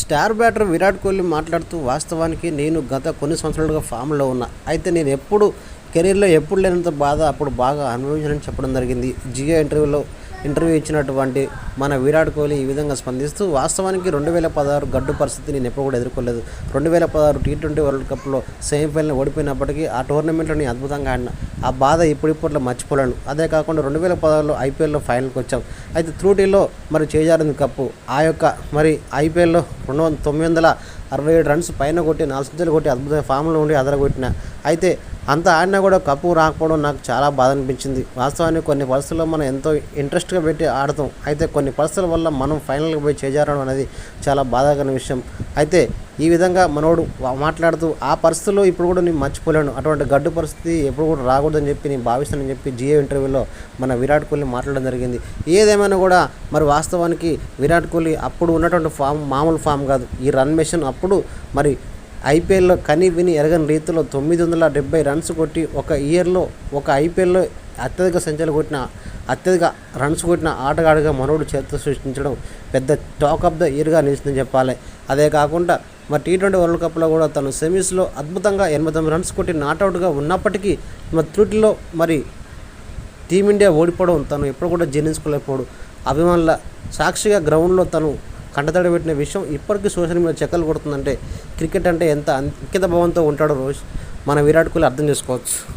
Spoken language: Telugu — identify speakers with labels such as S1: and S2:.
S1: స్టార్ బ్యాటర్ విరాట్ కోహ్లీ మాట్లాడుతూ వాస్తవానికి నేను గత కొన్ని సంవత్సరాలుగా ఫామ్లో ఉన్నా. అయితే నేను ఎప్పుడు కెరీర్లో ఎప్పుడు లేనంత బాధ అప్పుడు బాగా అనుభవించాలని చెప్పడం జరిగింది. జియో ఇంటర్వ్యూలో ఇంటర్వ్యూ ఇచ్చినటువంటి మన విరాట్ కోహ్లీ ఈ విధంగా స్పందిస్తూ వాస్తవానికి రెండు వేల పదహారు గడ్డు పరిస్థితి నేను ఎప్పుడు కూడా ఎదుర్కోలేదు. రెండు వేల పదహారు టీ ట్వంటీ వరల్డ్ కప్లో సెమీఫైనల్ ఓడిపోయినప్పటికీ ఆ టోర్నమెంట్లో నేను అద్భుతంగా ఆడిన. ఆ బాధ ఇప్పుడిప్పట్లో మర్చిపోలేను. అదే కాకుండా రెండు వేల పదహారులో ఐపీఎల్లో ఫైనల్కి వచ్చాం. అయితే త్రూటీలో మరి చేజారింది కప్పు. ఆ యొక్క మరి ఐపీఎల్లో రెండు వందల తొమ్మిది వందల అరవై ఏడు రన్స్ పైన కొట్టి నాలుగు సిద్ధులు కొట్టి అద్భుతమైన ఫామ్లో ఉండి అదరగొట్టిన అయితే అంత ఆడినా కూడా కప్పు రాకపోవడం నాకు చాలా బాధ అనిపించింది. వాస్తవానికి కొన్ని పరిస్థితుల్లో మనం ఎంతో ఇంట్రెస్ట్గా పెట్టి ఆడతాం. అయితే కొన్ని పరిస్థితుల వల్ల మనం ఫైనల్కి పోయి చేజారడం అనేది చాలా బాధాకరమైన విషయం. అయితే ఈ విధంగా మనోడు మాట్లాడుతూ ఆ పరిస్థితుల్లో ఇప్పుడు కూడా నేను మర్చిపోలేను. అటువంటి గడ్డు పరిస్థితి ఎప్పుడు కూడా రాకూడదని చెప్పి నేను భావిస్తానని చెప్పి జియో ఇంటర్వ్యూలో మన విరాట్ కోహ్లీ మాట్లాడడం జరిగింది. ఏదేమైనా కూడా మరి వాస్తవానికి విరాట్ కోహ్లీ అప్పుడు ఉన్నటువంటి ఫామ్ మామూలు ఫామ్ కాదు. ఈ రన్ మెషిన్ అప్పుడు మరి ఐపీఎల్లో కని విని ఎరగని రీతిలో తొమ్మిది వందల డెబ్బై రన్స్ కొట్టి ఒక ఇయర్లో ఒక ఐపీఎల్లో అత్యధిక సంఖ్యలు కొట్టిన అత్యధిక రన్స్ కొట్టిన ఆటగాడిగా మనోడు చేత సృష్టించడం పెద్ద టాక్ ఆఫ్ ద ఇయర్గా నిలిచిందని చెప్పాలి. అదే కాకుండా మరి టీ ట్వంటీ వరల్డ్ కప్లో కూడా తను సెమీస్లో అద్భుతంగా ఎనభై తొమ్మిది రన్స్ కొట్టి నాట్అవుట్గా ఉన్నప్పటికీ మరి త్రుటిలో మరి టీమిండియా ఓడిపోవడం తను ఎప్పుడు కూడా జీర్ణించుకోలేకపోడు అభిమానుల సాక్షిగా గ్రౌండ్లో తను కండతడి పెట్టిన విషయం ఇప్పటికీ సోషల్ మీడియా చెక్కలు కొడుతుందంటే క్రికెట్ అంటే ఎంత అంకిత భావంతో ఉంటాడో రోజు మన విరాట్ కోహ్లీ అర్థం చేసుకోవచ్చు.